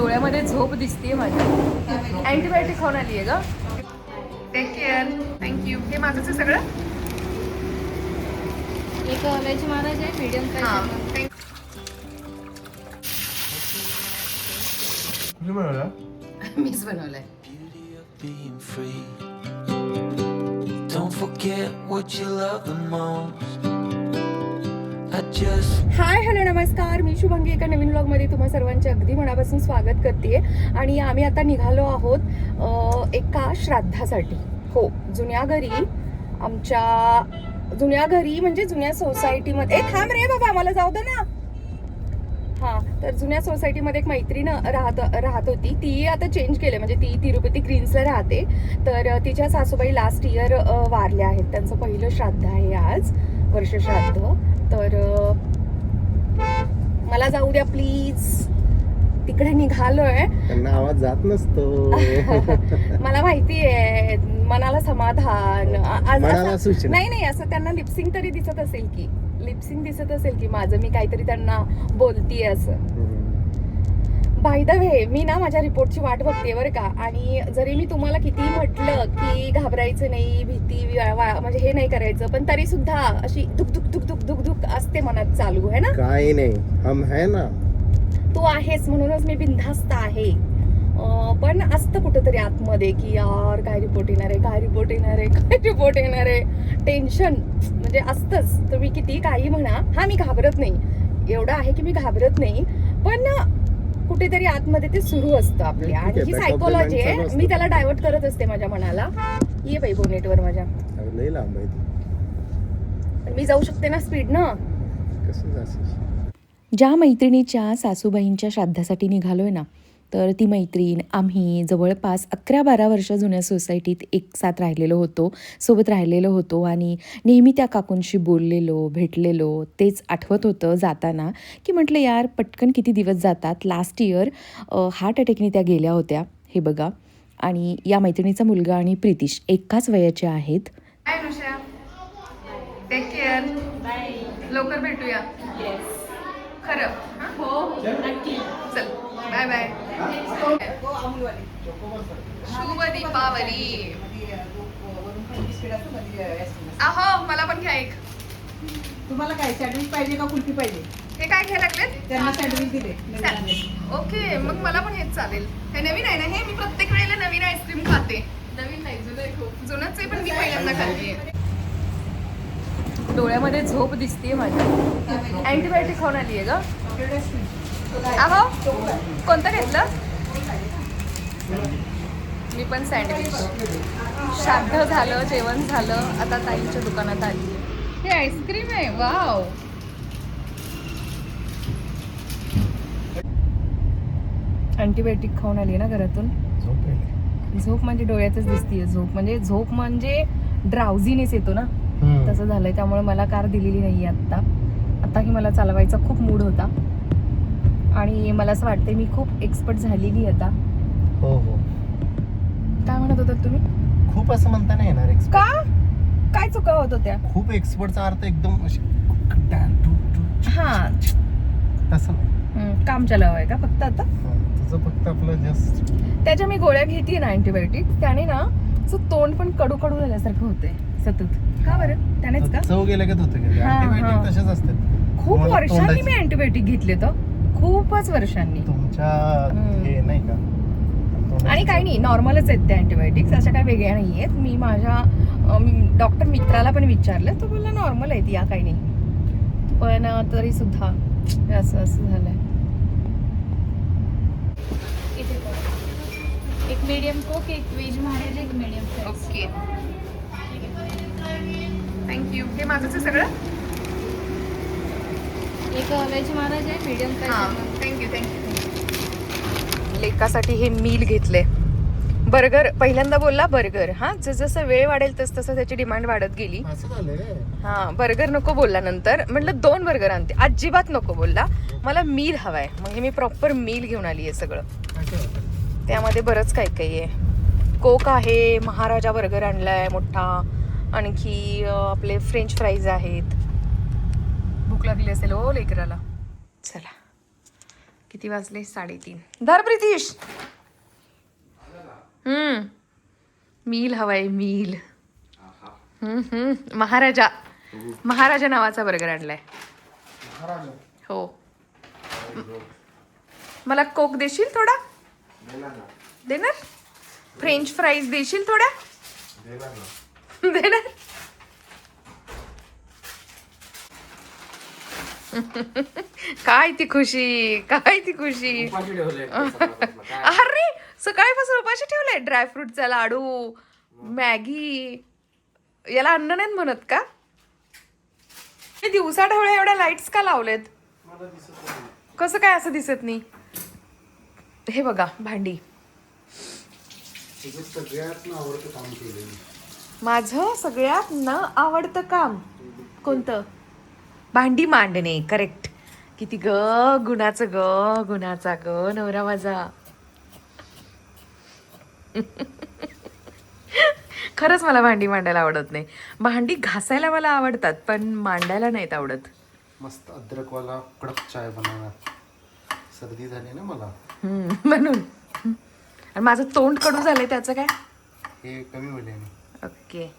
डोळ्यामध्ये झोप दिसते माझी. अँटीबायोटिक खाऊन आली आहे ग टेक केअर थँक्यू हे माझंच आहे सगळं? एक व्हेज महाराज आहे मीडियम मिळाला मीच बनवलंय. Being free. Don't forget what you love the most. Hi hello नमस्कार. मी शुभंगी एका नवीन ब्लॉगमध्ये तुम्हा सर्वांचे अगदी मनापासून स्वागत करते आणि आम्ही आता निघालो आहोत एका श्राद्धासाठी. हो जुन्या घरी आमच्या जुन्या घरी म्हणजे जुन्या सोसायटीमध्ये ए थांब रे बाबा मला जाऊ दे ना. हा तर जुन्या सोसायटीमध्ये एक मैत्रीण राहत राहत होती. ती आता चेंज केले म्हणजे ती तिरुपती ग्रीन्सला राहते. तर तिच्या सासूबाई लास्ट इयर वारल्या आहेत. त्यांचं पहिलं श्राद्ध आहे आज वर्षश्राद्ध तर मला जाऊ द्या प्लीज तिकडे निघालोय. त्यांना आवाज जात नसतो. मला माहिती आहे मनाला समाधान. मनाला सूचना. नाही नाही असं त्यांना लिपसिंग तरी दिसत असेल की. लिपसिंग दिसत असेल की माझं मी काहीतरी त्यांना बोलतीये असं. बाय द वे मी ना माझ्या रिपोर्टची वाट बघते बरं का. आणि जरी मी तुम्हाला किती म्हटलं की घाबरायचं नाही भीती म्हणजे हे नाही करायचं पण तरी सुद्धा अशी दुख दुख दुख दुख दुख दुख असते मनात चालू है ना? काही नाही. हम है ना. तू आहेस म्हणूनच मी बिनधास्त आहे. पण असतं कुठंतरी आतमध्ये की यार काय रिपोर्ट येणार आहे काय रिपोर्ट येणार आहे काय रिपोर्ट येणार आहे? टेन्शन म्हणजे असतंच. तुम्ही किती काही म्हणा हा मी घाबरत नाही. एवढं आहे की मी घाबरत नाही. पण कुठेतरी आतमध्ये ते सुरू असतं आहे, आणि ही सायकोलॉजी आहे. मी त्याला डायव्हर्ट करत असते माझ्या मनाला. ये बाई बोनेटवर माझ्या. अगं, लई लांब आहे ती. पण मी जाऊ शकते ना स्पीड ना? कसं जाशील? ज्या मैत्रिणीच्या सासूबाईंच्या श्राद्धासाठी निघालोय ना तर ती मैत्रीण आम्ही जवळपास अकरा बारा वर्ष जुन्या सोसायटीत एक साथ राहिलेलो होतो सोबत राहिलेलो होतो आणि नेहमी त्या काकूंशी बोललेलो भेटलेलो. तेच आठवत होतं जाताना की म्हटलं यार पटकन किती दिवस जातात? लास्ट इयर हार्ट अटॅकने त्या गेल्या होत्या. हे बघा. आणि या मैत्रिणीचा मुलगा आणि प्रितिश एकाच वयाचे आहेत. लवकर भेटूया. खरं. हो? चल. Bye bye. शुभ दीपावली अहो मला पण घ्या एक. तुम्हाला काय सँडविच पाहिजे का कुल्फी पाहिजे? हे काय घ्यायला लागलेत? त्यांना सँडविच दिले. ओके मग मला पण हेच चालेल. हे नवीन आहे ना हे? मी प्रत्येक वेळेला नवीन आईस्क्रीम खाते. नवीन नाही जुनं आहे खूप. जुनंच आहे पण मी पहिल्यांदा खाते. डोळ्यामध्ये झोप दिसते माझी. अँटीबायोटिक खाऊन आली आहे ग अहो कोणतं घेतलं? मी पण सँडविच. श्राद्ध झालं जेवण झालं. आता ताईंच्या दुकानात आली. हे आईस्क्रीम आहे वाव. अँटीबायोटिक खाऊन आली ना घरातून. झोप म्हणजे डोळ्यातच दिसतीये. झोप म्हणजे झोप म्हणजे ड्राउझीनेस येतो ना. तसं झालंय. त्यामुळे मला कार दिलेली नाही आत्ता. आत्ताही मला चालवायचा खूप मूड होता. आणि मला असं वाटतंय मी खूप एक्सपर्ट झालेली आता. हो हो. काय म्हणत होतात तुम्ही? खूप असं म्हणता नाही येणार. का? काय चुका होत होत्या? खूप एक्सपर्टचा अर्थ एकदम हा. तसं काम चालू आहे का फक्त आता? तुझं फक्त आपलं जस्ट त्याच्या मी गोळ्या घेते ना अँटीबायोटिक त्याने ना तोंड पण कडू कडू झाल्यासारखं होतंय सतत. का बरं? त्यानेच का? चव होतं का हा, हा. तसेच असतात. खूप वर्षांनी मी अँटीबायोटिक घेतले तर खूपच वर्षांनी. तुमच्या. हे नाही का? आणि काही नाही नॉर्मलच आहेत त्या अँटीबायोटिक्स अशा काही वेगळ्या नाही आहेत मी माझ्या डॉक्टर मित्राला पण विचारलं. तो बोलला नॉर्मल आहेत या काही नाही. पण तरी सुद्धा असं असं झालंय. एक मीडियम कोक एक व्हेज महाराज एक मीडियम ओके. थँक्यू हे माझंच सगळं? एक व्हेज महाराज आहे मीडियम हां थँक्यू थँक्यू लेकासाठी हे मील घेतले बर्गर पहिल्यांदा बोलला बर्गर. हा जसं वेळ वाढेल तस तसं त्याची डिमांड वाढत गेली. हा बर्गर नको बोलला नंतर. म्हटलं दोन बर्गर आणते. अजिबात नको बोलला. मला मील हवाय. मग हे मी प्रॉपर मील घेऊन आली आहे सगळं. त्यामध्ये बरंच काही काही आहे. कोक आहे महाराजा बर्गर आणलाय मोठा. आणखी आपले फ्रेंच फ्राईज आहेत. भूक लागली असेल ओ लेकराला. चला. किती वाजले? साडेतीन. धर प्रितीश. हम्म. मील हवाय मील. हम्म, हम्म. महाराजा. महाराजा नावाचा बर्गर आणलाय. हो. मला कोक देशील थोडा? देणार? फ्रेंच फ्राईज देशील थोड्या देणार? काय ती खुशी? काय ती खुशी? अरे सकाळीपासून उपाशी ठेवलंय ड्रायफ्रुटचा लाडू मॅगी. याला अन्न नाहीत म्हणत का? हे दिवसा ढवळ्या एवढ्या लाईट्स का लावलेत? कसं काय असं दिसत नाही? हे बघा भांडी. माझं सगळ्यात न आवडतं काम कोणतं? भांडी मांडणे करेक्ट किती ग गुणाचं ग गुणाचा ग नवरा माझा. खरंच मला भांडी मांडायला आवडत नाही. भांडी घासायला मला आवडतात पण मांडायला नाहीत आवडत. मस्त अद्रकवाला कडक चाय बनवणार. सर्दी झाली ना मला. म्हणून. आणि माझं तोंड कडू झालंय त्याचं काय? हे कमी होईल. ओके.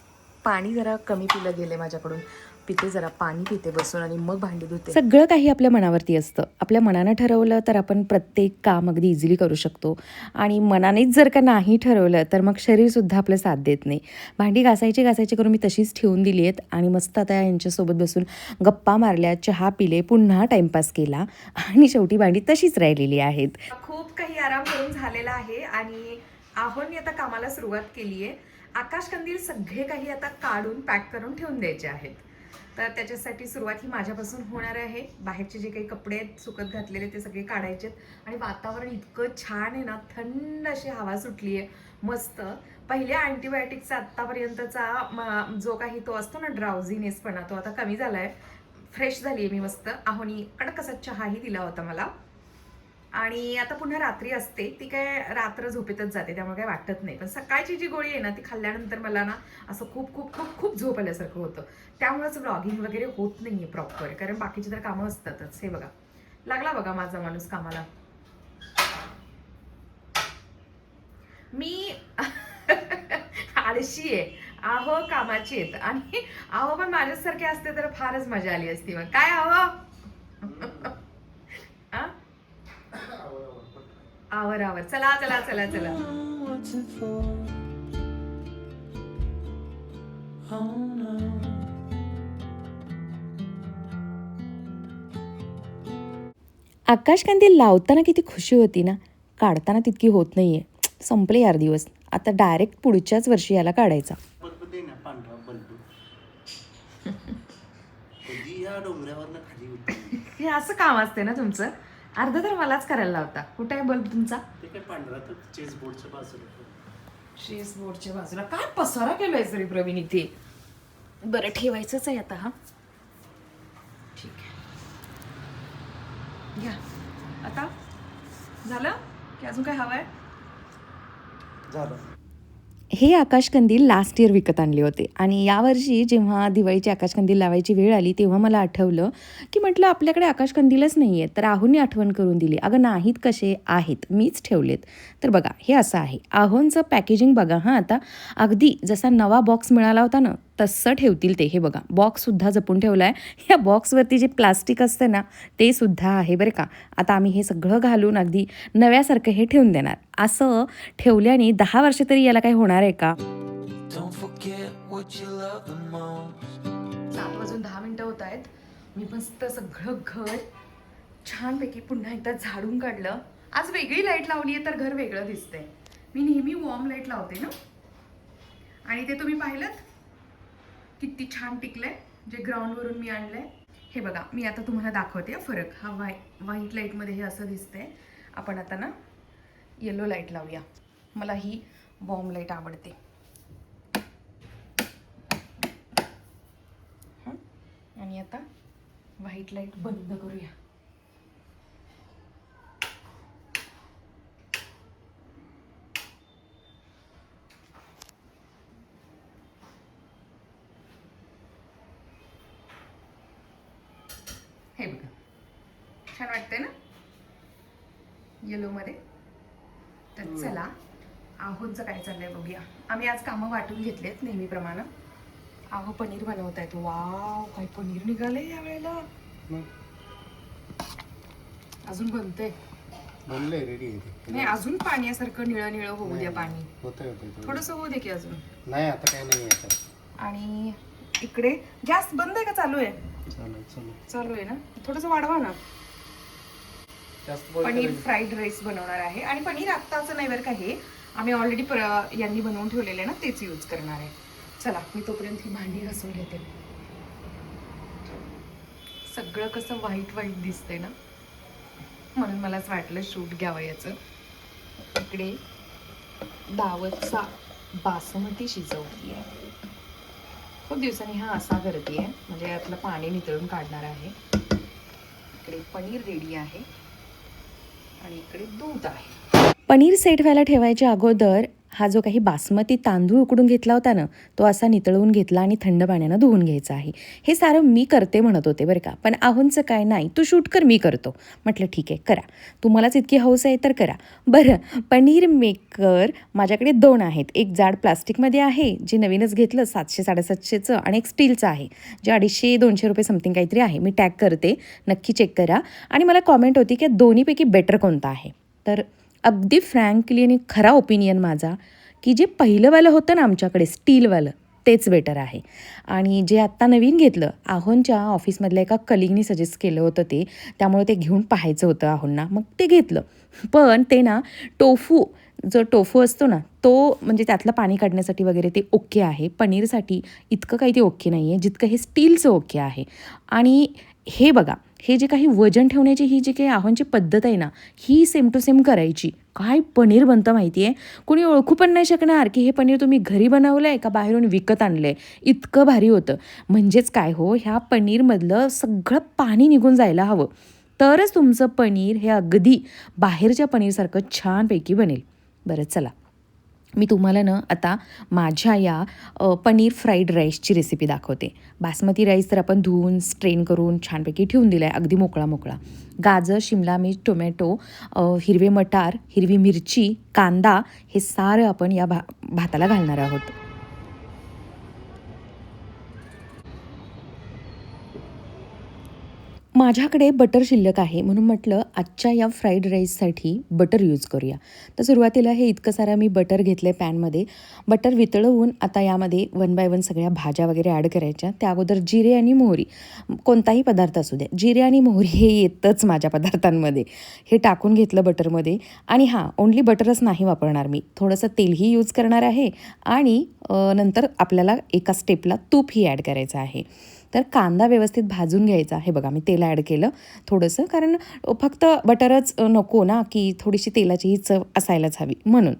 पाणी जरा कमी पिलं गेले माझ्याकडून. पिते जरा पाणी पिते बसून आणि मग भांडी धुते. सगळं काही आपल्या मनावरती असतं. आपल्या मनानं ठरवलं तर आपण प्रत्येक काम अगदी इझिली करू शकतो. आणि मनानेच जर का नाही ठरवलं तर मग शरीरसुद्धा आपलं साथ देत नाही. भांडी घासायची घासायची करून मी तशीच ठेवून दिली आहेत आणि मस्त आता यांच्यासोबत बसून गप्पा मारल्या चहा पिले पुन्हा टाईमपास केला आणि शेवटी भांडी तशीच राहिलेली आहेत. खूप काही आराम करून झालेला आहे आणि आहोंनी आता कामाला सुरुवात केली आहे आकाश कंदील सगळे काही आता काढून पॅक करून ठेवून द्यायचे आहेत. तर त्याच्यासाठी सुरुवात ही माझ्यापासून होणार आहे. बाहेरचे जे काही कपडे आहेत सुकत घातलेले ते सगळे काढायचे आहेत. आणि वातावरण इतकं छान आहे ना थंड अशी हवा सुटली आहे. मस्त. पहिल्या अँटीबायोटिकचा आत्तापर्यंतचा जो काही तो असतो ना ड्राउझिनेसपणा तो आता कमी झाला आहे फ्रेश झाली आहे मी मस्त. आहोनी कडक असा चहाही दिला होता मला. आणि आता पुन्हा रात्री असते. ती काय रात्र झोपेतच जाते त्यामुळे काय वाटत नाही. पण सकाळची जी गोळी आहे ना ती खाल्ल्यानंतर मला ना असं खूप खूप खूप खूप झोप आल्यासारखं होतं. त्यामुळेच ब्लॉगिंग वगैरे होत नाही आहे प्रॉपर कारण बाकीची तर कामं असतातच. हे बघा. लागला बघा माझा माणूस कामाला. मी आळशी आहे. आहो कामाची आहेत. आणि आहो पण माझ्यासारखे असते तर फारच मजा आली असती. मग काय आहो? आवर आवर चला चला चला. चला. आकाशकांती लावताना किती खुशी होती ना? काढताना तितकी होत नाहीये. संपले यार दिवस. आता डायरेक्ट पुढच्याच वर्षी याला काढायचा. हे असं काम असते ना तुमचं? अर्ध तर मलाच करायला लावता. कुठे आहे बल्ब तुमचा? ते काय पांढरा तर चेस बोर्डच्या बाजूला शेस बोर्डच्या बाजूला. काय पसारा केलाय तरी प्रवीण इथे? बरं ठेवायचंच आहे आता हा. ठीक आहे. घ्या. आता? झालं? की अजून काय हवंय? झालं. हे आकाशकंदील लास्ट इयर विकत आणले होते. आणि यावर्षी जेव्हा दिवाळीची आकाशकंदील लावायची वेळ आली तेव्हा मला आठवलं की म्हटलं आपल्याकडे आकाशकंदीलच नाही आहे तर आहोंनी आठवण करून दिली. अगं नाहीत कसे? आहेत. मीच ठेवलेत. तर बघा हे असं आहे. आहोंचं पॅकेजिंग बघा हां आता अगदी जसा नवा बॉक्स मिळाला होता ना तसं ठेवतील ते. हे बघा बॉक्ससुद्धा जपून ठेवला आहे या बॉक्सवरती जे प्लास्टिक असतं ना ते सुद्धा आहे बरं का. आता आम्ही हे सगळं घालून अगदी नव्यासारखं हे ठेवून देणार. असं ठेवल्याने दहा वर्ष तरी याला काही होणार आहे का. सात वाजून दहा मिनिटं होत आहेत. मी मस्त सगळं घर छानपैकी पुन्हा एकदा झाडून काढलं. आज वेगळी लाइट लावली आहे तर घर वेगळं दिसतंय. मी नेहमी वॉर्म लाइट लावते ना. आणि ते तुम्ही पाहिलं किती छान टिकलंय जे ग्राउंडवरून मी आणलंय. हे बघा मी आता तुम्हाला दाखवते फरक. हा व्हाय व्हाईट लाईटमध्ये हे असं दिसतंय. आपण आता ना येलो लाइट लावूया. मला ही बॉम्ब लाइट आवडते. आणि आता व्हाईट लाइट बंद करूया हे बघा छान वाटतंय ना येलोमध्ये तर चला आहोचं काय चाललंय बघूया. आम्ही आज कामं वाटून घेतलेत नेहमीप्रमाणे. आहो पनीर बनवत आहेत वाव काय पनीर निघालंय या वेळेला अजून बनतंय. बनलंय रेडी आहे नाही अजून पाण्यासारखं निळं निळं होऊ द्या पाणी. होतंय होतंय थोडं. थोडस होऊ दे की अजून. नाही आता काही नाही आता. आणि इकडे गॅस बंद आहे का चालू आहे? चालू आहे ना? थोडस वाढवा ना. पनीर. फ्राईड राईस बनवणार आहे. आणि पनीर आत्ताचं नाही बरं का हे. आम्ही ऑलरेडी प्र यांनी बनवून ठेवलेले ना तेच यूज करणार आहे. चला मी तोपर्यंत ही भांडी घासून घेते. सगळं कसं वाईट वाईट दिसतंय ना? म्हणून मलाच वाटलं शूट घ्यावं याचं. इकडे दावतचा बासमती शिजवती आहे खूप दिवसांनी हा असा करते म्हणजे यातलं पाणी नितळून काढणार आहे. इकडे पनीर रेडी आहे. आणि इकडे दूध आहे. पनीर सेट व्हायला ठेवायच्या अगोदर हा जो काही बासमती तांदूळ उकडून घेतला होता ना तो असा नितळवून घेतला आणि थंड पाण्यानं धुवून घ्यायचा आहे. हे सारं मी करते म्हणत होते बरं का. पण आहोंचं काय नाही तू शूट कर मी करतो. म्हटलं ठीक आहे करा. तुम्हालाच इतकी हौस आहे तर करा. बरं पनीर मेकर माझ्याकडे दोन आहेत. एक जाड प्लास्टिकमध्ये आहे जे नवीनच घेतलं सातशे साडेसातशेचं आणि एक स्टीलचं आहे जे अडीचशे दोनशे रुपये समथिंग काहीतरी आहे. मी टॅग करते नक्की चेक करा. आणि मला कॉमेंट होती की दोन्हीपैकी बेटर कोणता आहे? तर अगदी फ्रँकली आणि खरा ओपिनियन माझा की जे पहिलंवालं होतं ना आमच्याकडे स्टीलवालं तेच बेटर आहे. आणि जे आत्ता नवीन घेतलं आहोनच्या ऑफिसमधल्या एका कलिगनी सजेस्ट केलं होतं ते त्यामुळे ते घेऊन पाहायचं होतं आहोंना मग ते घेतलं. पण ते ना टोफू जो टोफू असतो ना तो म्हणजे त्यातलं पाणी काढण्यासाठी वगैरे ते ओके आहे. पनीरसाठी इतकं काही ते ओके नाही आहे जितकं हे स्टीलचं ओके आहे. आणि हे बघा हे जे काही वजन ठेवण्याची ही जी काही आव्हानची पद्धत आहे ना ही सेम टू सेम करायची. काय पनीर बनतं माहिती आहे कोणी ओळखू पण नाही शकणार की हे पनीर तुम्ही घरी बनवलं आहे का बाहेरून विकत आणलं आहे इतकं भारी होतं. म्हणजेच काय हो? ह्या पनीरमधलं सगळं पाणी निघून जायला हवं. तरच तुमचं पनीर हे अगदी बाहेरच्या पनीरसारखं छानपैकी बनेल. बरं चला. मी तुम्हाला ना आता माझ्या या पनीर फ्राईड राईसची रेसिपी दाखवते. बासमती राईस तर आपण धुवून स्ट्रेन करून छानपैकी ठेवून दिला आहे अगदी मोकळा मोकळा. गाजर शिमला मिर्च टोमॅटो हिरवे मटार हिरवी मिरची कांदा हे सारं आपण या भा भाताला घालणार आहोत. माझ्याकडे बटर शिल्लक आहे म्हणून म्हटलं आजच्या या फ्राईड राईससाठी बटर यूज करूया. तर सुरुवातीला हे इतकं सारं मी बटर घेतलं आहे पॅनमध्ये. बटर वितळवून आता यामध्ये वन बाय वन सगळ्या भाज्या वगैरे ॲड करायच्या. त्या अगोदर जिरे आणि मोहरी. कोणताही पदार्थ असू द्या. जिरे आणि मोहरी हे येतंच माझ्या पदार्थांमध्ये. हे टाकून घेतलं बटरमध्ये. आणि हां ओन्ली बटरच नाही वापरणार मी. थोडंसं तेलही यूज करणार आहे. आणि नंतर आपल्याला एका स्टेपला तूपही ॲड करायचं आहे. तर कांदा व्यवस्थित भाजून घ्यायचा. हे बघा मी तेल ॲड केलं थोडंसं कारण फक्त बटरच नको ना की थोडीशी तेलाचीही चव असायलाच हवी. म्हणून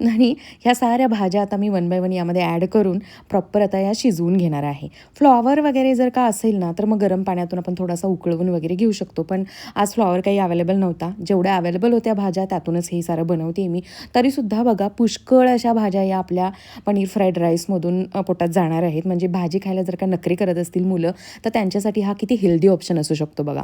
आणि ह्या साऱ्या भाज्या आता मी वन बाय वन यामध्ये ॲड करून प्रॉपर आता या शिजवून घेणार आहे. फ्लॉवर वगैरे जर का असेल ना तर मग गरम पाण्यातून आपण थोडासा उकळवून वगैरे घेऊ शकतो. पण आज फ्लॉवर काही अवेलेबल नव्हता. जेवढ्या अवेलेबल होत्या भाज्या त्यातूनच हे सारं बनवते मी. तरीसुद्धा बघा पुष्कळ अशा भाज्या या आपल्या पनीर फ्राईड राईसमधून पोटात जाणार आहेत. म्हणजे भाजी खायला जर का नखरे करत असतील मुलं तर त्यांच्यासाठी हा किती हेल्दी ऑप्शन असू शकतो बघा.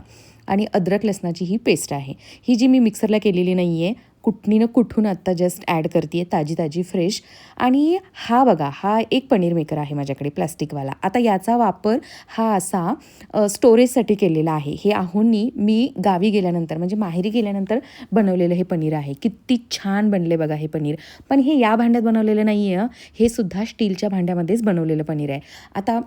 आणि अद्रक लसणाची ही पेस्ट आहे. ही जी मी मिक्सरला केलेली नाही आहे कुटणीनं कुठून आत्ता जस्ट ॲड करते आहे ताजी ताजी फ्रेश आणि हा बघा हा एक पनीर मेकर आहे माझ्याकडे प्लास्टिकवाला. आता याचा वापर हा असा स्टोरेजसाठी केलेला आहे. हे आहोंनी मी गावी गेल्यानंतर म्हणजे माहेरी गेल्यानंतर बनवलेलं हे पनीर आहे. किती छान बनले बघा हे पनीर. पण हे या भांड्यात बनवलेलं नाही आहे हे सुद्धा स्टीलच्या भांड्यामध्येच बनवलेलं पनीर आहे. आता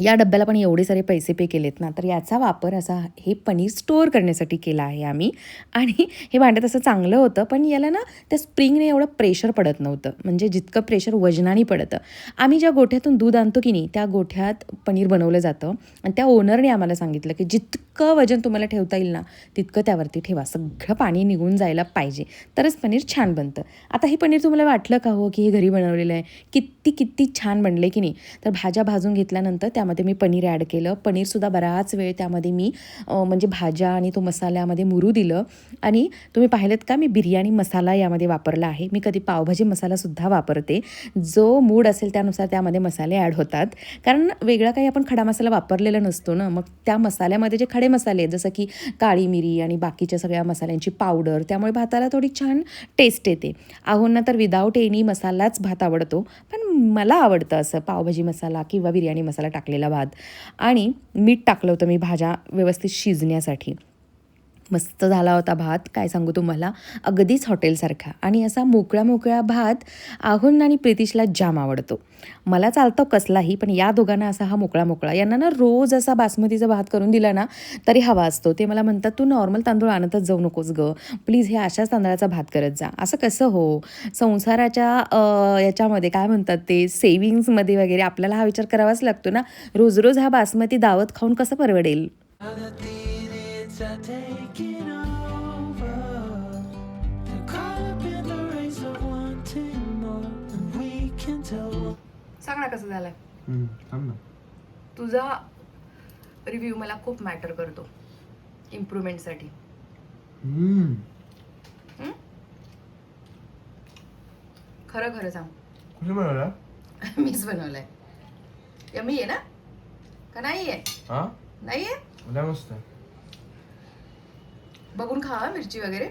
या डब्याला पण एवढे सारे पैसे पे केलेत ना तर याचा वापर असा हे पनीर स्टोअर करण्यासाठी केला आहे आम्ही. आणि हे भांडं तसं चांगलं होतं पण याला ना त्या स्प्रिंगने एवढं प्रेशर पडत नव्हतं. म्हणजे जितकं प्रेशर वजनाने पडतं. आम्ही ज्या गोठ्यातून दूध आणतो की नाही त्या गोठ्यात पनीर बनवलं जातं. आणि त्या ओनरने आम्हाला सांगितलं की जितकं वजन तुम्हाला ठेवता येईल ना तितकं त्यावरती ठेवा. सगळं पाणी निघून जायला पाहिजे. तरच पनीर छान बनतं. आता हे पनीर तुम्हाला वाटलं का हो की हे घरी बनवलेलं आहे? किती किती छान बनले की नाही? तर भाज्या भाजून घेतल्यानंतर त्या त्यामध्ये मी पनीर ॲड केलं. पनीरसुद्धा बराच वेळ त्यामध्ये मी म्हणजे भाज्या आणि तो मसाल्यामध्ये मुरू दिलं. आणि तुम्ही पाहिलेत का मी बिर्याणी मसाला यामध्ये वापरला आहे. मी कधी पावभाजी मसालासुद्धा वापरते. जो मूड असेल त्यानुसार त्यामध्ये मसाले ॲड होतात. कारण वेगळा काही आपण खडा मसाला वापरलेला नसतो ना. मग त्या मसाल्यामध्ये जे खडे मसाले आहेत जसं की काळी मिरी आणि बाकीच्या सगळ्या मसाल्यांची पावडर त्यामुळे भाताला थोडी छान टेस्ट येते. आहोंना तर विदाऊट एनी मसालाच भात आवडतो. पण मला आवडतं असं पावभाजी मसाला किंवा बिर्याणी मसाला टाकलेला भात. आणि मीठ टाकलं होतं मी भाज्या व्यवस्थित शिजण्यासाठी. मस्त झाला होता भात काय सांगू तुम्हाला? अगदीच हॉटेलसारखा. आणि असा मोकळा मोकळा भात आहुन आणि प्रितिशला जाम आवडतो. मला चालतो कसलाही पण या दोघांना असा हा मोकळा मोकळा. यांना ना रोज असा बासमतीचा भात करून दिला ना तरी हवा असतो. ते मला म्हणतात तू नॉर्मल तांदूळ आणतच जाऊ नकोस ग. प्लीज हे अशाच तांदळाचा भात करत जा. असं कसं हो? संसाराच्या याच्यामध्ये काय म्हणतात ते सेविंग्समध्ये वगैरे आपल्याला हा विचार करावाच लागतो ना. रोज रोज हा बासमती दावत खाऊन कसं परवडेल? सांग ना कसं झालंय. ना. तुझा रिव्ह्यू मला खूप मॅटर करतो. इम्प्रुव्हमेंटसाठी खरं खरं सांग. कुठे बनवला? मीच बनवलंय. यमी आहे ना? का नाही आहे? हा? नाही आहे? मस्त बघून खा मिरची वगैरे.